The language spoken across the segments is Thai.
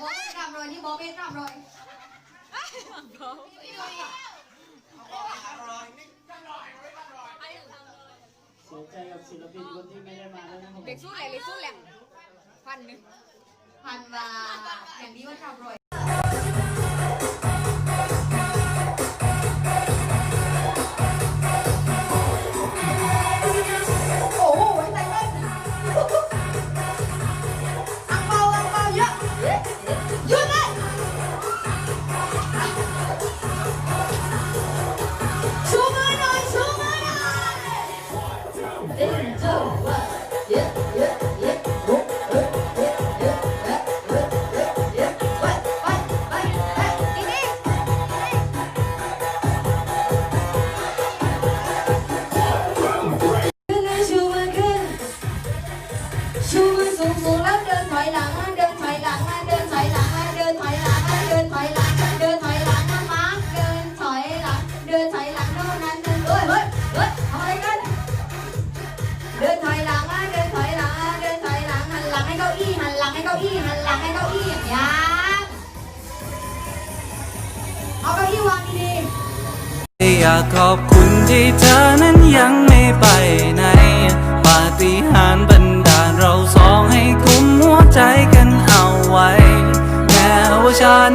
โบเป็นรำรวยนี่โบเป็นรำรวยพี่ดูดิเสียใจกับศิลปินคนที่ไม่ได้มาแล้วนะครับ เด็กสู้แหลงเด็กสู้แหลงพันหนึ่งพันว่าอย่างนี้ว่ารำรวย This is dope. อยากขอบคุณที่เธอนั้นยังไม่ไปไหน ปาฏิหาริย์บรรดาเราสองให้กุมหัวใจกันเอาไว้แม้ว่าฉัน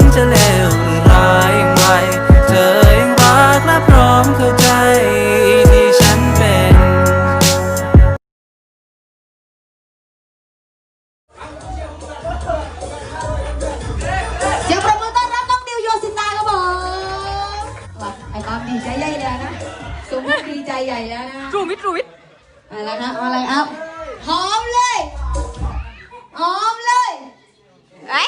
ใหญ่แล้วนะตรูวิทตรูวิทเอะไรครับอะไรครับหอมเลยหอมเลยไอ้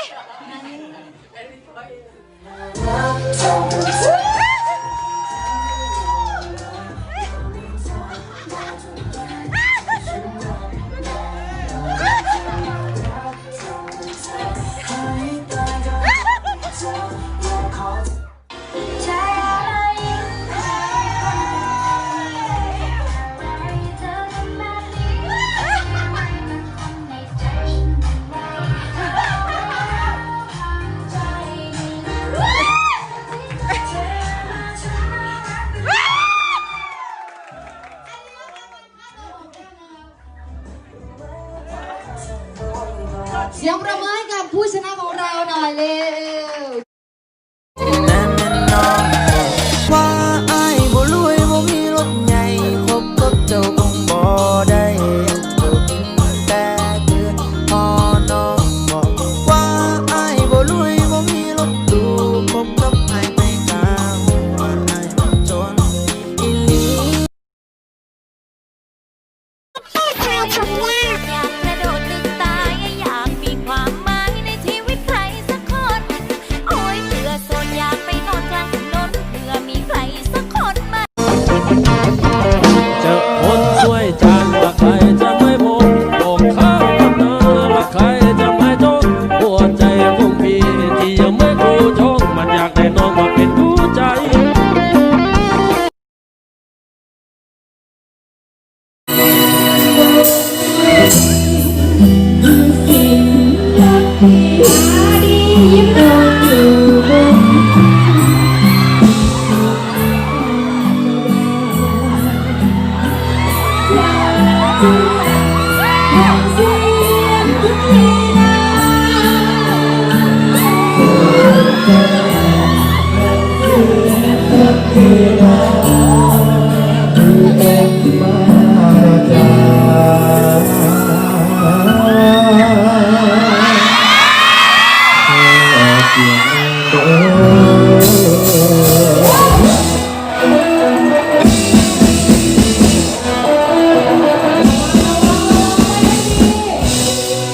เ